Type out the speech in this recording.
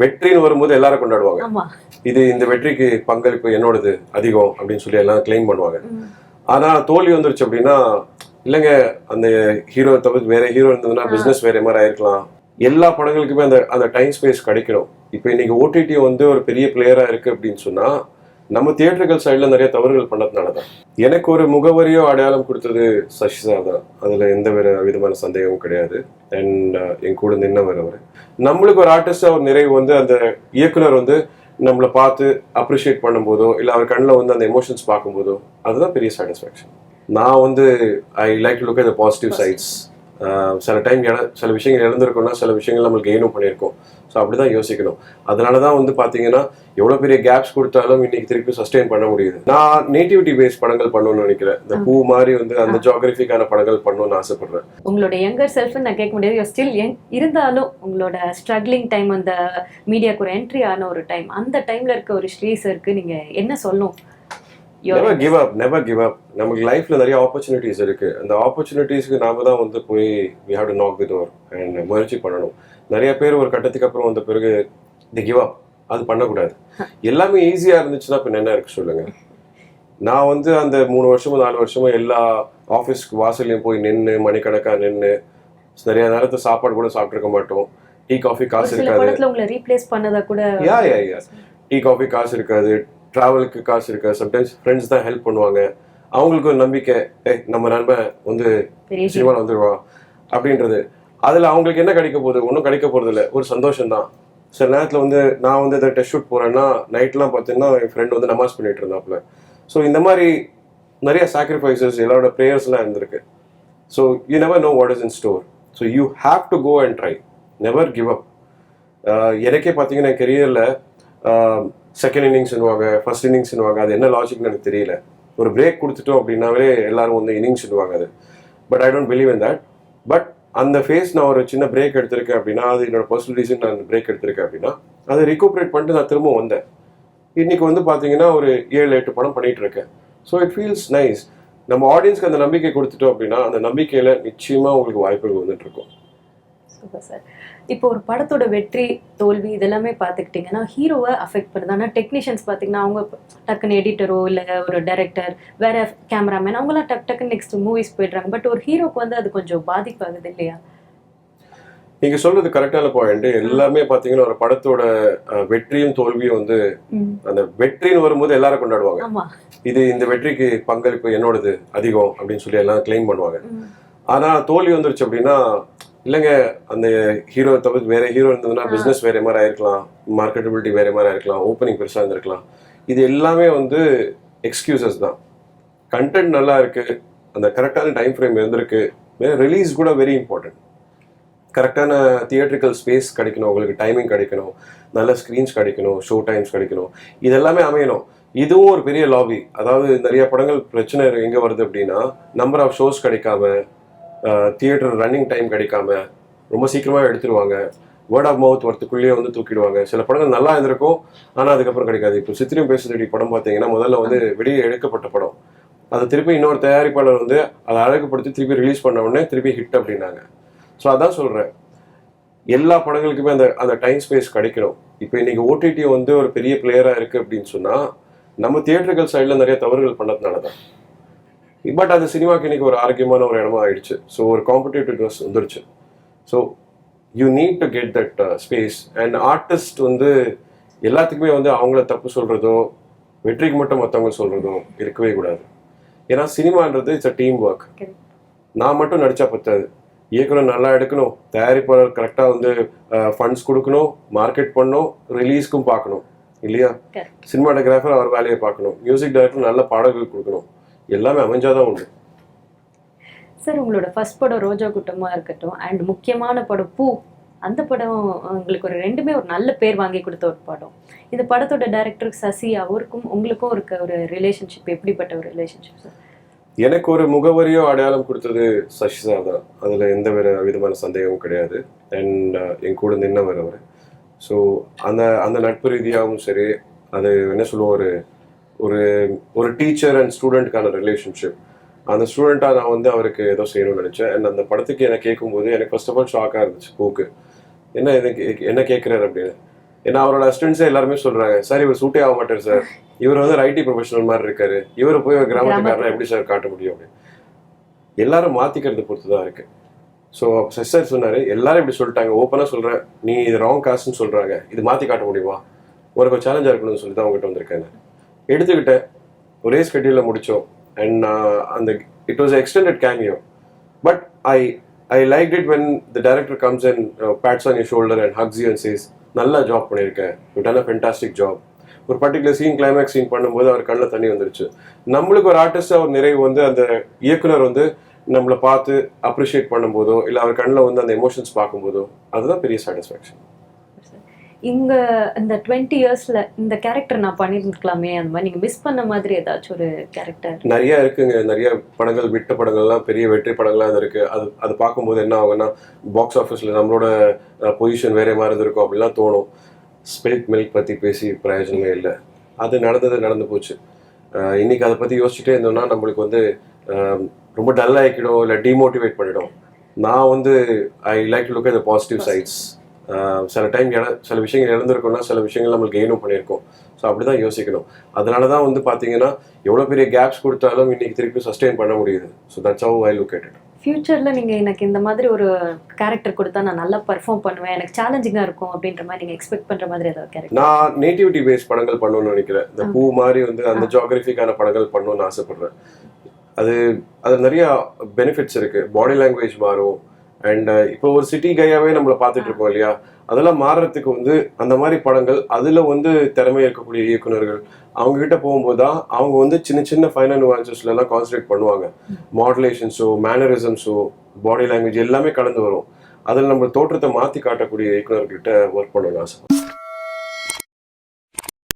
வெற்றின்னு வரும்போது எல்லாரும் கொண்டாடுவாங்க. இது இந்த வெற்றிக்கு பங்களிப்பு என்னோடது அதிகம் அப்படின்னு சொல்லி எல்லாம் கிளைம் பண்ணுவாங்க. ஆனா தோல்வி வந்துருச்சு அப்படின்னா இல்லைங்க அந்த ஹீரோ தவிர்த்து வேற ஹீரோ இருந்ததுன்னா பிசினஸ் வேற மாதிரி ஆயிருக்கலாம். எல்லா படங்களுக்குமே அந்த அந்த டைம் ஸ்பேஸ் கிடைக்கணும். இப்போ இன்னைக்கு ஓடிடி வந்து ஒரு பெரிய பிளேயரா இருக்கு அப்படின்னு சொன்னா நம்ம தியேட்டர்கள் சைடுல நிறைய தவறுகள் பண்ணதுனால தான் எனக்கு ஒரு முகவரியோ அடையாளம் கொடுத்தது சஷிதா தான். அதுல எந்த வேற விதமான சந்தேகமும் கிடையாது. அண்ட் என் கூட நின்னவர் அவர். நம்மளுக்கு ஒரு ஆர்டிஸ்ட் அவர் நிறைவு வந்து அந்த இயக்குனர் வந்து நம்மளை பார்த்து அப்ரிஷியேட் பண்ணும்போதோ இல்லை அவர் கண்ணில் வந்து அந்த எமோஷன்ஸ் பார்க்கும்போதோ அதுதான் பெரிய சாட்டிஸ்ஃபேக்ஷன் நான் வந்து I like look at the positive sides சில டைம் இழ சில விஷயங்கள் இழந்திருக்கோம்னா சில விஷயங்கள் நம்மளுக்கு கெயினும் பண்ணியிருக்கோம். ஸோ அப்படி தான் யோசிக்கணும். அதனால தான் வந்து பார்த்தீங்கன்னா எவ்வளோ பெரிய கேப்ஸ் கொடுத்தாலும் இன்னைக்கு திருப்பி சஸ்டெயின் பண்ண முடியுது. நான் நேட்டிவிட்டி பேஸ் படங்கள் பண்ணணும்னு நினைக்கிறேன். இந்த பூ மாதிரி வந்து அந்த ஜியாகிரபிக்கான படங்கள் பண்ணணும்னு ஆசைப்படுறேன். உங்களோட யங்கர் செல்ஃப் நான் கேட்க முடியாது. ஸ்டில் யங் இருந்தாலும் உங்களோட ஸ்ட்ரகிளிங் டைம் அந்த மீடியாக்கு ஒரு என்ட்ரி ஆன ஒரு டைம் அந்த டைம்ல இருக்க ஒரு ஸ்ரீசருக்கு நீங்க என்ன சொல்லணும்? Never give up never give up நமக்கு லைஃப்ல நிறைய ஆப்பர்ச்சுனிட்டிஸ் இருக்கு. அந்த ஆப்பர்ச்சுனிட்டிஸ்க்கு நாம தான் வந்து போய் we have to knock the door and முயற்சி பண்ணணும். நிறைய பேர் ஒரு கட்டத்துக்கு அப்புறம் வந்த பிறகு தி கிவ் அப் அது பண்ணக்கூடாது. எல்லாமே ஈஸியா இருந்துச்சுன்னா இப்போ என்ன இருக்கு சொல்லுங்க? நான் வந்து அந்த மூணு வருஷமும் நாலு வருஷமும் எல்லா ஆஃபீஸ்க்கு வாசல்லையும் போய் நின்று மணிக்கணக்கா நின்று நிறைய நேரத்தை சாப்பாடு கூட சாப்பிட்ருக்க மாட்டோம். டீ காஃபி காசு இருக்காது. யா யா யா டீ காஃபி காசு இருக்காது. ட்ராவலுக்கு காசு இருக்காது சம்டைம்ஸ் ஃப்ரெண்ட்ஸ் தான் ஹெல்ப் பண்ணுவாங்க. அவங்களுக்கு ஒரு நம்பிக்கை ஏய் நம்ம நண்பன் வந்து சினிமாவில் வந்துடுவான் அப்படின்றது. அதில் அவங்களுக்கு என்ன கிடைக்க போகுது? ஒன்றும் கிடைக்க போகிறது இல்லை ஒரு சந்தோஷம் தான். சில நேரத்தில் வந்து நான் வந்து இதை டெஸ்ட் ஷூட் போகிறேன்னா நைட்லாம் பார்த்தீங்கன்னா என் ஃப்ரெண்ட் வந்து நமாஸ் பண்ணிட்டு இருந்தாப்புல. ஸோ இந்த மாதிரி நிறைய சாக்ரிஃபைசஸ் எல்லாரோட ப்ரேயர்ஸ்லாம் இருந்திருக்கு. So you never know what is in store so you have to go and try never give up எனக்கே பார்த்தீங்கன்னா கெரியரில் செகண்ட் இன்னிங்ஸ்னுவாங்க ஃபர்ஸ்ட் இன்னிங்ஸ்னுவாங்க அது என்ன லாஜிக்னு எனக்கு தெரியல. ஒரு பிரேக் கொடுத்துட்டோம் அப்படின்னாவே எல்லாரும் வந்து இன்னிங்ஸ்னுவாங்க அது. But I don't believe in that but அந்த ஃபேஸ் நான் ஒரு சின்ன பிரேக் எடுத்திருக்கேன் அப்படின்னா அது என்னோட பர்சனல் ரீசன் நான் பிரேக் எடுத்திருக்கேன் அப்படின்னா அதை ரிகூப்ரேட் பண்ணிட்டு நான் திரும்ப வந்தேன். இன்னைக்கு வந்து பார்த்தீங்கன்னா ஒரு ஏழு எட்டு படம் பண்ணிட்டு இருக்கேன் ஸோ இட் ஃபீல்ஸ் நைஸ் நம்ம ஆடியன்ஸ்க்கு அந்த நம்பிக்கை கொடுத்துட்டோம் அப்படின்னா அந்த நம்பிக்கையில் நிச்சயமாக உங்களுக்கு வாய்ப்புகள் வந்துட்டு இருக்கும் சூப்பர் சார் இப்போ ஒரு படத்தோட வெற்றி தோல்வி இதெல்லாமே பார்த்துக்கிட்டிங்கன்னா ஹீரோவை அஃபெக்ட் பண்ணுது. ஆனால் டெக்னீஷியன்ஸ் பார்த்தீங்கன்னா அவங்க டக்குன்னு எடிட்டரோ இல்லை ஒரு டைரக்டர் வேற கேமராமேன் அவங்களாம் டக் டக்குன்னு நெக்ஸ்ட் மூவிஸ் போயிடுறாங்க. பட் ஒரு ஹீரோக்கு வந்து அது கொஞ்சம் பாதிப்பாகுது இல்லையா? நீங்க சொல்றது கரெக்டான பாயிண்ட் எல்லாமே பாத்தீங்கன்னா ஒரு படத்தோட வெற்றியும் தோல்வியும் வந்து. அந்த வெற்றின்னு வரும்போது எல்லாரும் கொண்டாடுவாங்க. இது இந்த வெற்றிக்கு பங்களிப்பு என்னோடது அதிகம் அப்படின்னு சொல்லி எல்லாம் கிளைம் பண்ணுவாங்க. ஆனா தோல்வி வந்துருச்சு அப்படின்னா இல்லைங்க அந்த ஹீரோ தவிர்த்து வேற ஹீரோ இருந்ததுன்னா பிசினஸ் வேற மாதிரி ஆயிருக்கலாம். மார்க்கெட்டபிலிட்டி வேற மாதிரி ஆயிருக்கலாம். ஓப்பனிங் பெருசா இருந்திருக்கலாம். இது எல்லாமே வந்து எக்ஸ்கியூசஸ் தான். கண்டென்ட் நல்லா இருக்கு. அந்த கரெக்டான டைம் ஃப்ரேம் இருந்திருக்கு. ரிலீஸ் கூட வெரி இம்பார்ட்டன்ட் கரெக்டான தியேட்ரிக்கல் ஸ்பேஸ் கிடைக்கணும். உங்களுக்கு டைமிங் கிடைக்கணும். நல்ல ஸ்க்ரீன்ஸ் கிடைக்கணும். ஷோ டைம்ஸ் கிடைக்கணும். இது எல்லாமே அமையணும். இதுவும் ஒரு பெரிய லாபி அதாவது நிறைய படங்கள் பிரச்சனை எங்க வருது அப்படின்னா நம்பர் ஆஃப் ஷோஸ் கிடைக்காம தியேட்டர் ரன்னிங் டைம் கிடைக்காம ரொம்ப சீக்கிரமாக எடுத்துருவாங்க. வேர்ட் ஆஃப் மவுத் வரத்துக்குள்ளேயே வந்து தூக்கிடுவாங்க. சில படங்கள் நல்லா இருந்திருக்கும் ஆனால் அதுக்கப்புறம் கிடைக்காது. இப்போ சித்திரம் பேசுதடி படம் பார்த்தீங்கன்னா முதல்ல வந்து வெளியே எடுக்கப்பட்ட படம். அதை திருப்பி இன்னொரு தயாரிப்பாளர் வந்து அதை அழகுப்படுத்தி திருப்பி ரிலீஸ் பண்ண உடனே திருப்பி ஹிட் அப்படின்னாங்க. ஸோ அதான் சொல்கிறேன் எல்லா படங்களுக்குமே அந்த அந்த டைம் ஸ்பேஸ் கிடைக்கணும். இப்போ இன்னைக்கு ஓடிடி வந்து ஒரு பெரிய பிளேயராக இருக்குது அப்படின்னு சொன்னால் நம்ம தியேட்டர்கள் சைடில் நிறைய தவறுகள் பண்ணதுனால தான் பட் அது சினிமாக்கு இன்னைக்கு ஒரு ஆரோக்கியமான ஒரு இடமா ஆயிடுச்சு. ஸோ ஒரு காம்படிட்டிவ்னஸ் வந்துருச்சு. So you need to get that space and artist வந்து எல்லாத்துக்குமே வந்து அவங்கள தப்பு சொல்றதோ வெற்றிக்கு மட்டும் மற்றவங்க சொல்றதோ இருக்கவே கூடாது. ஏன்னா சினிமான்றது இட்ஸ் அ டீம் ஒர்க். நான் மட்டும் நடிச்சா பத்தாது. இயக்குனர் நல்லா எடுக்கணும். தயாரிப்பாளர் கரெக்டாக வந்து ஃபண்ட்ஸ் கொடுக்கணும். மார்க்கெட் பண்ணணும். ரிலீஸ்க்கும் பார்க்கணும். இல்லையா. சினிமாட்டோகிராஃபர் அவர் வேலையை பார்க்கணும். மியூசிக் டைரக்டர் நல்ல பாடல்கள் கொடுக்கணும். எல்லாமே அமைஞ்சாதான் உண்டு. சார் உங்களோட ஃபர்ஸ்ட் படம் ரோஜா கூட்டமா இருக்கட்டும் அண்ட் முக்கியமான படம் பூ அந்த படம் உங்களுக்கு ஒரு ரெண்டுமே ஒரு நல்ல பேர் வாங்கி கொடுத்த ஒரு படம். இந்த படத்தோட டைரக்டர் சசி அவருக்கும் உங்களுக்கும் இருக்க ஒரு ரிலேஷன்ஷிப் எப்படிப்பட்ட ஒரு ரிலேஷன்ஷிப் சார்? எனக்கு ஒரு முகவரியோ அடையாளம் கொடுத்தது சஷிதா தான். அதில் எந்த வேற விதமான சந்தேகமும் கிடையாது. அண்ட் என் கூட நின்னவர் அவர். ஸோ அந்த அந்த நட்பு ரீதியாகவும் சரி அது என்ன சொல்லுவோம் ஒரு ஒரு ஒரு டீச்சர் அண்ட் ஸ்டூடெண்ட்கான ரிலேஷன்ஷிப் அந்த ஸ்டூடெண்ட்டாக நான் வந்து அவருக்கு ஏதோ செய்யணும்னு நினச்சேன். அண்ட் அந்த படத்துக்கு எனக்கு கேட்கும்போது எனக்கு ஃபர்ஸ்ட் ஆஃப் ஆல் ஷாக்காக இருந்துச்சு பூக்கு. என்ன இது கே- என்ன கேட்குறாரு அப்படின்னு. ஏன்னா அவரோட அசிஸ்டன்ஸே எல்லாருமே சொல்கிறாங்க சார் இவர் சூட்டே ஆக மாட்டார் சார். இவர் வந்து ஐடி ப்ரொஃபஷனல் மாதிரி இருக்காரு. இவரை போய் கிராமத்துக்காரனா எப்படி சார் காட்ட முடியும்? அப்படின்னு. எல்லாரும் மாத்திக்கிறது பொறுத்து தான் இருக்கு ஸோ சார் சொன்னார் எல்லாரும் இப்படி சொல்லிட்டாங்க. ஓப்பனாக சொல்கிறேன் நீ இது ராங் காஸ்ட்னு சொல்கிறாங்க இது மாற்றி காட்ட முடியுமா? உனக்கு ஒரு சேலஞ்சாக இருக்கணும்னு சொல்லி தான் உங்ககிட்ட வந்திருக்கேன் எடுத்துக்கிட்டேன் ஒரே ஸ்கெட்யூலில் முடித்தோம் அண்ட் அந்த it was extended cameo but I I like it when the director comes and pats on you shoulder and hugs you and says நல்லா ஜாப் பண்ணியிருக்கேன். You done a fantastic job ஒரு பர்டிகுலர் சீன் கிளைமேக்ஸ் சீன் பண்ணும்போது அவர் கண்ணில் தண்ணி வந்துருச்சு. நம்மளுக்கு ஒரு ஆர்டிஸ்டாக ஒரு நிறைவு வந்து அந்த இயக்குனர் வந்து நம்மளை பார்த்து அப்ரிஷியேட் பண்ணும்போதோ இல்லை அவர் கண்ணில் வந்து அந்த எமோஷன்ஸ் பார்க்கும்போதோ அதுதான் பெரிய சாட்டிஸ்ஃபேக்ஷன் இங்க இந்த டுவெண்ட்டி இயர்ஸ்ல இந்த கேரக்டர் நான் பண்ணியிருக்கலாமே அந்த மாதிரி நீங்க மிஸ் பண்ண மாதிரி ஏதாச்சும் ஒரு கேரக்டர் நிறைய இருக்குங்க. நிறைய படங்கள் விட்ட படங்கள்லாம் பெரிய வெற்றி படங்கள்லாம் இருக்கு. அது அது பார்க்கும்போது என்ன ஆகும்னா பாக்ஸ் ஆஃபீஸில் நம்மளோட பொசிஷன் வேற மாதிரி இருந்திருக்கும் அப்படிலாம் தோணும். ஸ்பிரிட் மில்க் பற்றி பேசி பிரயோஜனமே இல்லை. அது நடந்தது நடந்து போச்சு. இன்னைக்கு அதை பற்றி யோசிச்சுட்டே இருந்தோம்னா நம்மளுக்கு வந்து ரொம்ப டல் ஆகிக்கிடும் இல்லை டிமோட்டிவேட் பண்ணிடும். நான் வந்து I like to look at positive sides சில டைம் இழ சில விஷயங்கள் இழந்திருக்கோம்னா சில விஷயங்கள் நம்மளுக்கு கெயினும் பண்ணியிருக்கோம். ஸோ அப்படி தான் யோசிக்கணும். அதனால தான் வந்து பார்த்தீங்கன்னா எவ்வளோ பெரிய கேப்ஸ் கொடுத்தாலும் இன்னைக்கு திருப்பி சஸ்டெயின் பண்ண முடியுது. So that's how I look ஃபியூச்சர்ல நீங்க எனக்கு இந்த மாதிரி ஒரு கேரக்டர் கொடுத்தா நான் நல்லா பெர்ஃபார்ம் பண்ணுவேன். எனக்கு சேலஞ்சிங்கா இருக்கும் அப்படின்ற மாதிரி நீங்க எக்ஸ்பெக்ட் பண்ற மாதிரி ஏதாவது கேரக்டர் நான் நேட்டிவிட்டி பேஸ்ட் படங்கள் பண்ணணும்னு நினைக்கிறேன். இந்த பூ மாதிரி வந்து அந்த ஜியாகிரபிக்கான படங்கள் பண்ணணும்னு ஆசைப்படுறேன். அது அது நிறைய பெனிஃபிட்ஸ் இருக்கு. பாடி லாங்குவேஜ் மாறும். அண்ட் uh, இப்போ ஒரு சிட்டி கையாவே நம்மளை பார்த்துட்டு இருக்கோம் இல்லையா? அதெல்லாம் மாறுறதுக்கு வந்து அந்த மாதிரி படங்கள் அதில் வந்து திறமை இருக்கக்கூடிய இயக்குனர்கள் அவங்க கிட்ட போகும்போது தான் அவங்க வந்து சின்ன சின்ன ஃபைனல் வான்சஸ்ல கான்சன்ட்ரேட் பண்ணுவாங்க. மாடுலேஷன்ஸோ மேனரிசம்ஸோ பாடி லாங்குவேஜ் எல்லாமே கலந்து வரும். அதில் நம்ம தோற்றத்தை மாற்றி காட்டக்கூடிய இயக்குனர்கிட்ட ஒர்க் பண்ணணும் ஆசை.